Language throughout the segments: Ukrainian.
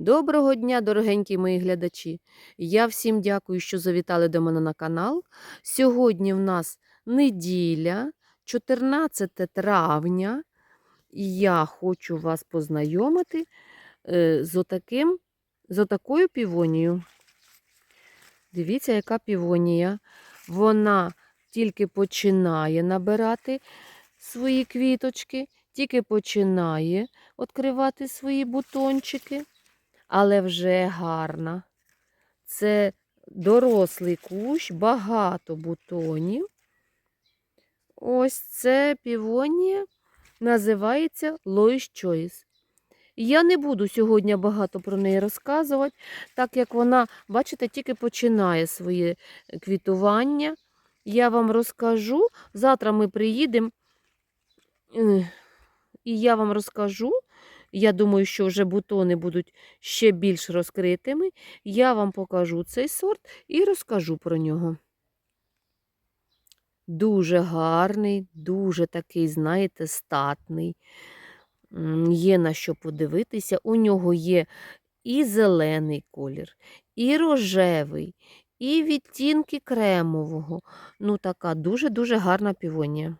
Доброго дня, дорогенькі мої глядачі! Я всім дякую, що завітали до мене на канал. Сьогодні в нас неділя, 14 травня, і я хочу вас познайомити е, з, отаким, з отакою півонією. Дивіться, яка півонія. Вона тільки починає набирати свої квіточки, тільки починає відкривати свої бутончики але вже гарна. Це дорослий кущ, багато бутонів. Ось це півонія називається Lois Choice. Я не буду сьогодні багато про неї розказувати, так як вона, бачите, тільки починає своє квітування. Я вам розкажу. Завтра ми приїдемо, е, і я вам розкажу, я думаю, що вже бутони будуть ще більш розкритими. Я вам покажу цей сорт і розкажу про нього. Дуже гарний, дуже такий, знаєте, статний. Є на що подивитися. У нього є і зелений колір, і рожевий, і відтінки кремового. Ну, така дуже-дуже гарна півонія.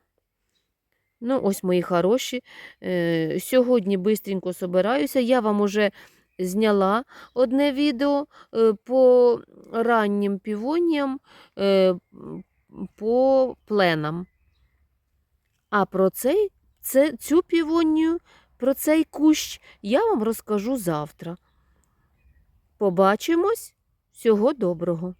Ну, ось мої хороші. Е, Сьогодні бистренько собираюся. Я вам уже зняла одне відео е, по раннім півоніям, е, по пленам. А про цей, це, цю півонію, про цей кущ я вам розкажу завтра. Побачимось. Всього доброго!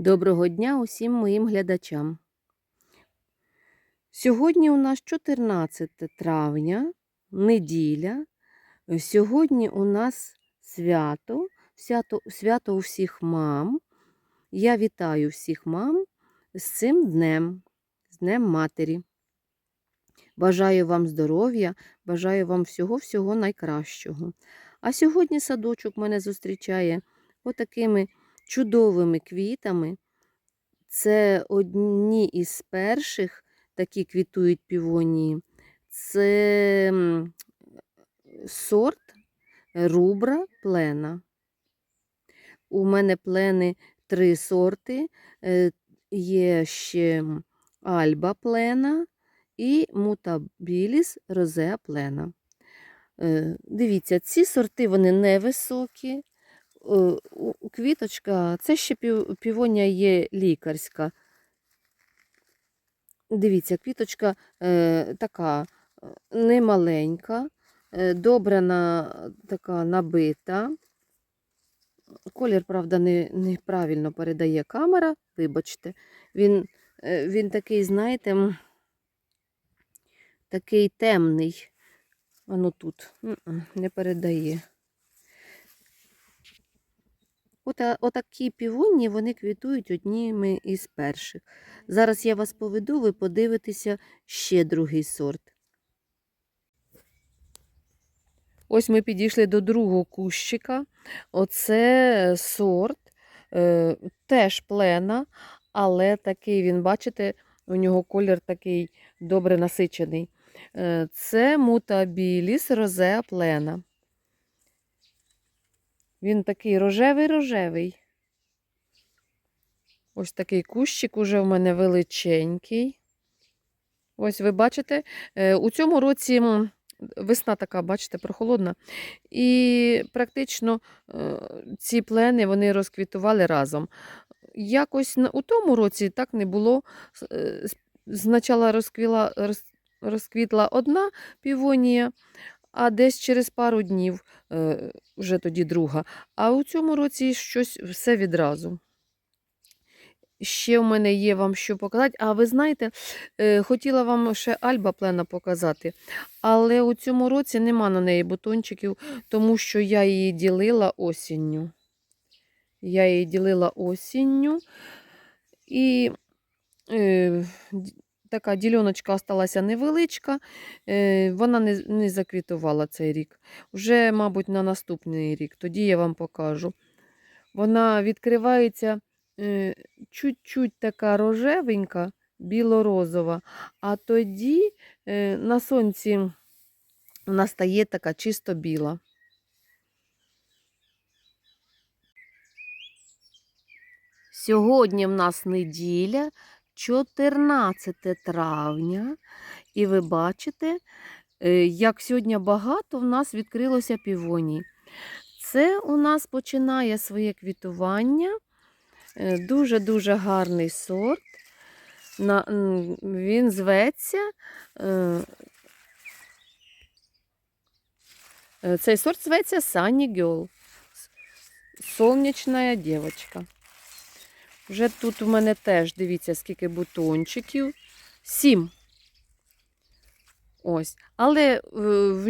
Доброго дня усім моїм глядачам. Сьогодні у нас 14 травня, неділя. Сьогодні у нас свято, свято, свято у всіх мам. Я вітаю всіх мам з цим днем, з Днем Матері. Бажаю вам здоров'я, бажаю вам всього-всього найкращого. А сьогодні садочок мене зустрічає отакими чудовими квітами. Це одні із перших такі квітують півонії. Це сорт рубра плена. У мене плени три сорти. Е, Є ще альба плена і мутабіліс розеа плена. Е, Дивіться, ці сорти вони невисокі. Квіточка, це ще пів- півонія є лікарська. Дивіться, квіточка е, така е, немаленька, е, добре на, така набита. Колір, правда, не, неправильно передає камера, вибачте. Він, е, він такий, знаєте, такий темний. Воно тут не передає. От, отакі півонні вони квітують одніми із перших. Зараз я вас поведу, ви подивитеся ще другий сорт. Ось ми підійшли до другого кущика. Оце сорт, е, теж плена, але такий він, бачите, у нього колір такий добре насичений. Е, це мутабіліс розеа плена. Він такий рожевий-рожевий. Ось такий кущик уже в мене величенький. Ось ви бачите, е, у цьому році весна така, бачите, прохолодна. І практично е, ці плени вони розквітували разом. Якось у тому році так не було. Е, Спочатку розквіла, роз, розквітла одна півонія, а десь через пару днів е, вже тоді друга. А у цьому році щось все відразу. Ще в мене є вам що показати. А ви знаєте, е, хотіла вам ще Альба плена показати, але у цьому році нема на неї бутончиків, тому що я її ділила осінню. Я її ділила осінню. І е, така діляночка осталася невеличка, е, вона не, не заквітувала цей рік. Вже, мабуть, на наступний рік, тоді я вам покажу. Вона відкривається е, чуть-чуть така рожевенька, біло-розова, а тоді е, на сонці вона стає така чисто біла. Сьогодні в нас неділя, 14 травня, і ви бачите, е, як сьогодні багато в нас відкрилося півоній. Це у нас починає своє квітування. Дуже-дуже гарний сорт. Він зветься. е, е, Цей сорт зветься Sunny Girl. Сонячна дівчинка. Вже тут у мене теж, дивіться, скільки бутончиків. Сім. Ось. Але е,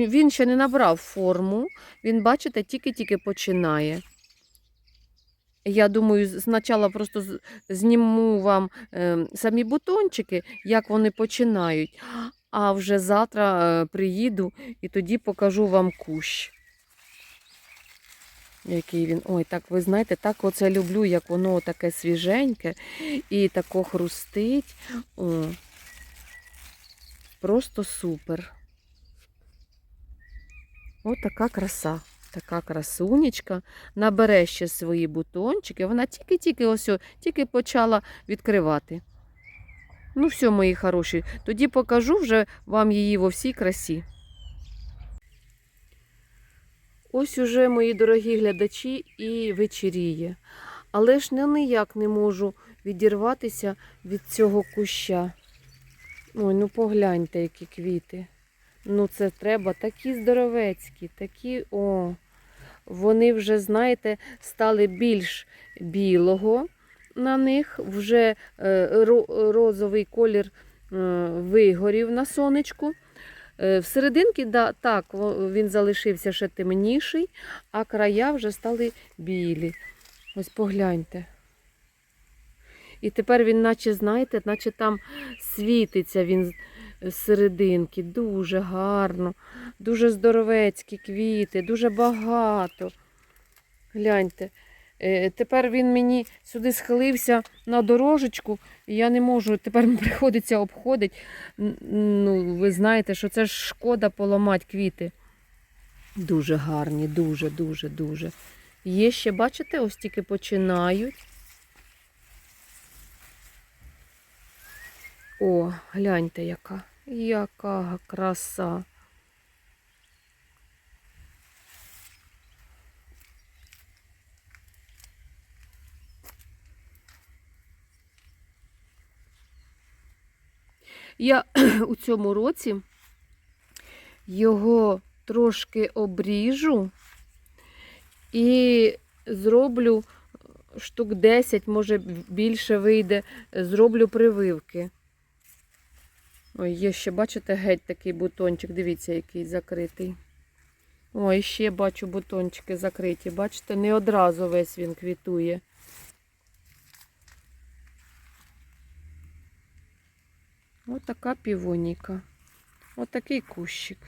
він ще не набрав форму. Він, бачите, тільки-тільки починає. Я думаю, спочатку просто зніму вам е, самі бутончики, як вони починають. А вже завтра е, приїду і тоді покажу вам кущ. Який він. Ой, так ви знаєте, так оце люблю, як воно таке свіженьке і тако хрустить. О, просто супер. Ось така краса. Така красунечка. Набере ще свої бутончики. Вона тільки-тільки ось тільки почала відкривати. Ну, все, мої хороші. Тоді покажу вже вам її во всій красі. Ось уже, мої дорогі глядачі, і вечеріє. Але ж я ніяк не можу відірватися від цього куща. Ой, ну погляньте, які квіти. Ну, це треба такі здоровецькі, такі, о. Вони вже, знаєте, стали більш білого на них, вже е, ро- розовий колір е, вигорів на сонечку. Е, Всерединки, да, так, він залишився ще темніший, а края вже стали білі. Ось погляньте. І тепер він, наче, знаєте, наче там світиться він з- серединки. Дуже гарно, дуже здоровецькі квіти, дуже багато. Гляньте. Е, Тепер він мені сюди схилився на дорожечку, і я не можу, тепер приходиться обходити. Ну, ви знаєте, що це ж шкода поламати квіти. Дуже гарні, дуже, дуже, дуже. Є ще, бачите, ось тільки починають. О, гляньте, яка. Яка краса. Я у цьому році його трошки обріжу і зроблю штук 10, може більше вийде, зроблю прививки. Ой, є ще, бачите, геть такий бутончик, дивіться, який закритий. Ой, ще бачу бутончики закриті. Бачите, не одразу весь він квітує. Ось така півоніка. Ось такий кущик.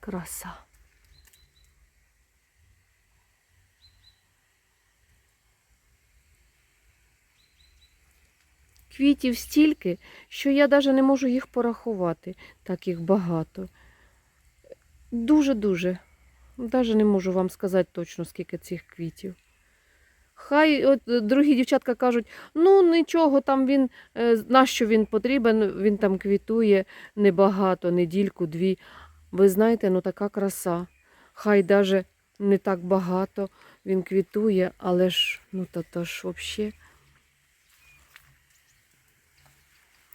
Краса. Квітів стільки, що я навіть не можу їх порахувати, так їх багато. Дуже-дуже. Навіть не можу вам сказати точно, скільки цих квітів. Хай от другі дівчатка кажуть, ну нічого, там він, е, нащо він потрібен, він там квітує небагато, недільку, дві. Ви знаєте, ну така краса. Хай навіть не так багато він квітує, але ж, ну то, то ж взагалі.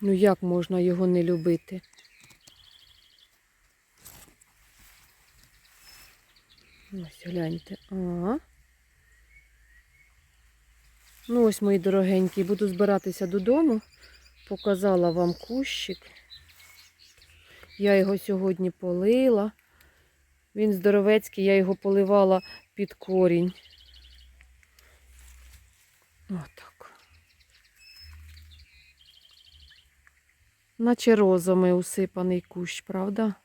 Ну як можна його не любити? Ось гляньте. Ага. Ну ось, мої дорогенькі, буду збиратися додому. Показала вам кущик. Я його сьогодні полила. Він здоровецький, я його поливала під корінь. Отак. Наче розами усипаний кущ, правда?